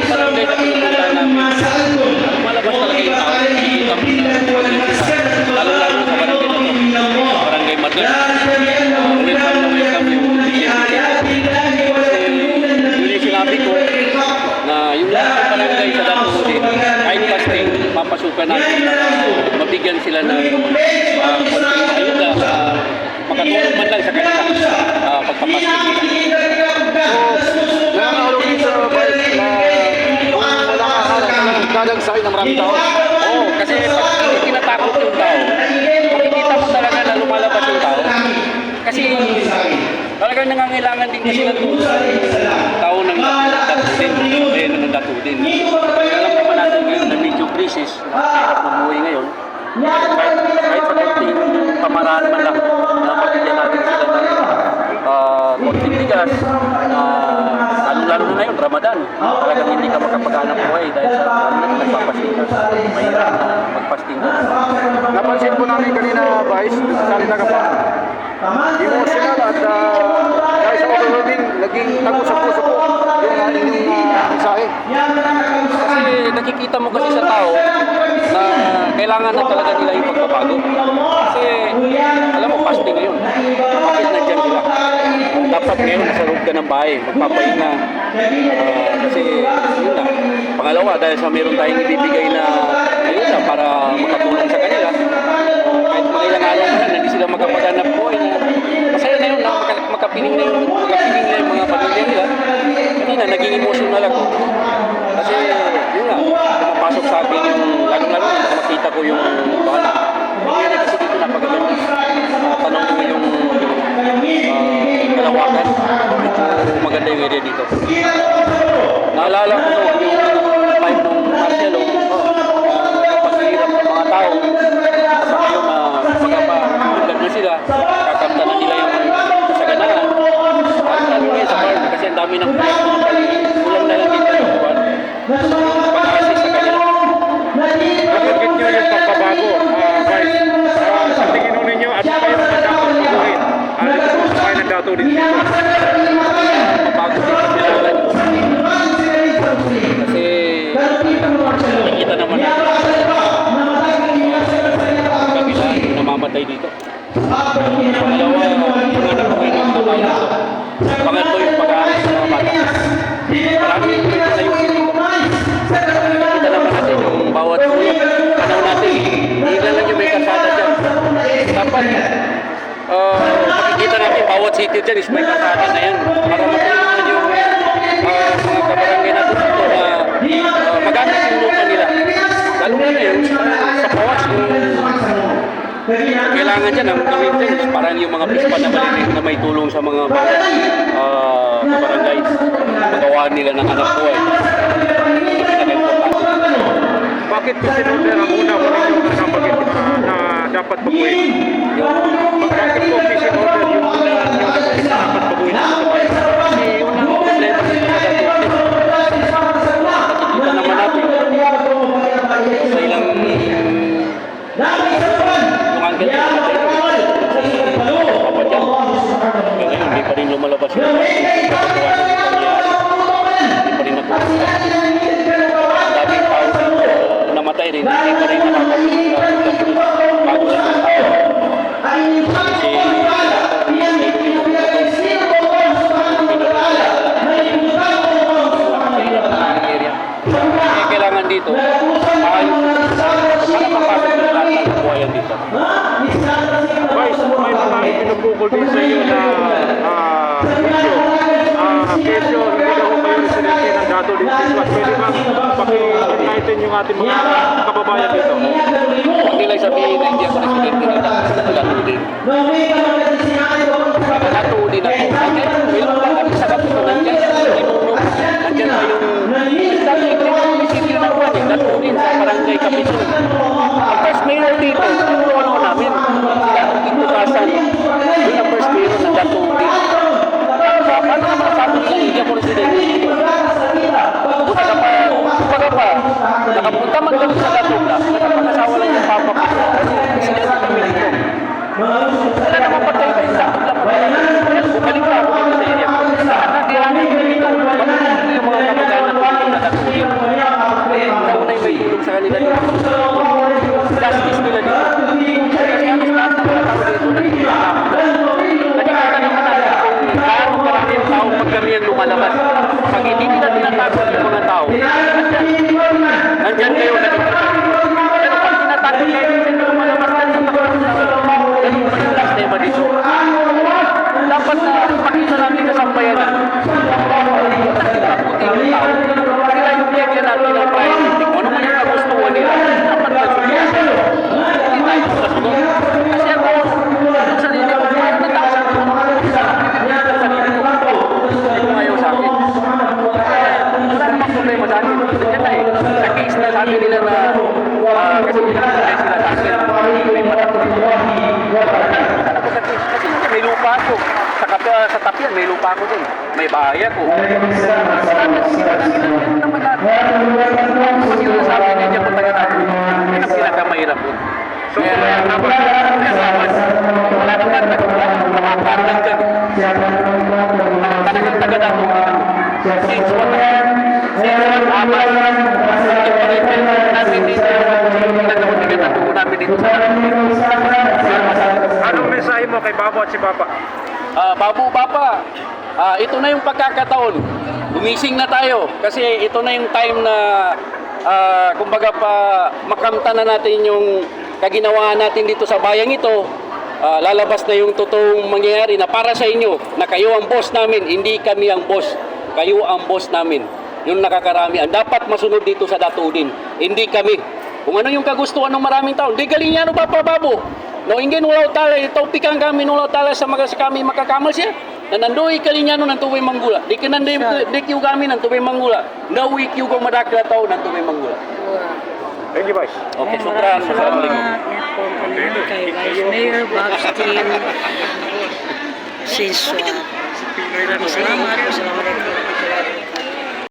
ang barangay na pinupunta namin, malabas talaga yung tao. Nakikita mo sila. Lalo-lalo sa barangay na to. Barangay Madrid. Welcome na welcome yung yun yung sinabi ko na yung lahat ng barangay sa Datuhuli, kahit casting, papasukan natin. Mabigyan sila ng uh, ayuda, uh, makatulong man lang sa kanila dadagsain ng maraming tao. Oo, kasi pag hindi tinatakot yung tao, makikita mo talaga na lumalabas yung tao. Kasi talagang nangangailangan din kasi ng tao ng datutin, hindi ng datutin. Alam naman natin ngayon na medyo crisis, hirap na buhay ngayon. Kahit, kahit sa konting pamaraan man lang na mabigyan natin sila ng uh, konting bigas, uh, lalo-lalo na ngayon, Ramadan. Talagang hindi ka makapaghanap buhay dahil sa uh, nagpapasting ka. Mahirap na magpasting ka. Napansin po namin kanina, Vice, sa salita ka pa. Emotional at uh, dahil sa overwhelming, naging tagos-puso po yung uh, inyong uh, mensahe. Kasi nakikita mo kasi sa tao na kailangan na talaga nila yung pagbabago. Kasi alam mo, fasting ngayon. Bakit nandyan sila? Dapat ngayon nasa bahay, magpapahinga. Ah, kasi yun na. Pangalawa, dahil sa meron tayong ibibigay na area dito. Naalala ko no, yung fight ng Marcelo. Paghihirap ng mga tao. Sa ngayon na pagkapagulad na sila, kakamta na nila yung kasaganaan. At lalo ngayon sa farm kasi ang dami ng kulang na lang dito. Pag-assist sa kanila. Nabanggit nyo yung pagbabago, Vice. Uh, sa tingin ninyo, at kayo dapat pagawin. Ano kayo ng dato dito? Bawat city dyan is may kasada na yan. Para matulungan yung uh, mga kabarangay natin dito na uh, magamit yung lupa nila. Lalo na na yun, sa, pawas yung kailangan dyan ang gawin din is parang yung mga pispa na maliliit na may tulong sa mga uh, kabarangay. Magawa nila ng anak buhay. Pinaka-importante. Bakit po sinundan ang una ko ninyo nabanggit na dapat baguhin? Bakit po namatay rin. Hindi pa rin nakakapunta. Bago lang ang tao. Kasi area. Kaya kailangan dito, maayos para mapasok ng lahat ng kabuhayan dito. Vice, may mga pinupukol din sa iyo na ah, issue. Ah, kesyo, hindi na ho kayo dato dito. At pwede bang paki-enlighten yung ating mga kababayan dito? Huwag nilang sabihin na hindi ako residente ng Latudin. Latudin ako. Nandiyan, meron pa kami sa Latudin. Nandiyan, Nakapunta man kami sa Gatunda, nakapag-asawa lang yung papa ko. Sinente kami dito. Wala naman patay sa isa. Bumalik pa ako sa area. Lahat na tirami ko dito. Pagkakas yung mga kapagana ko dito na natuloy. Tao na yung may ilog sa kanila dito. Justice nila dito. Kasi ang lahat ng mga tao dito nagkakasama. Nagkakatanong ka talaga kung gaano karami ang tao pag ang lumalabas. Pag hindi nila tinatapos yung mga tao, எந்த dyan kung taga natin, yun ang pinakamahirap dun. So, Kaya, wala na ba? wala naman, wala naman nakakatang dyan. Talagang taga natin dito. Since what, since what amas, namin dito, talagang taga natin namin dito. Anong mensahe mo kay Babo at si Papa? Ah, babu papa, ah, ito na yung pagkakataon. Gumising na tayo kasi ito na yung time na ah, kumbaga pa makamta na natin yung kaginawaan natin dito sa bayang ito. Ah, lalabas na yung totoong mangyayari na para sa inyo na kayo ang boss namin, hindi kami ang boss. Kayo ang boss namin. Yung nakakarami. Ang dapat masunod dito sa Datuudin, hindi kami. Kung ano yung kagustuhan ng maraming tao, di galing yan o papababo. No ingin wala tala ito pikan kami wala tala sa mga sa kami makakamal siya. Nanandoy kalinyano ng tubay manggula. Di kinanday di kiu kami ng tubay manggula. Nawi kiu ko madakla tao ng tubay manggula. Thank you, Vice. Okay, sukran. Assalamualaikum. salamat. Kay Vice Mayor Babs Team. Sis, uh, maraming salamat. Assalamualaikum.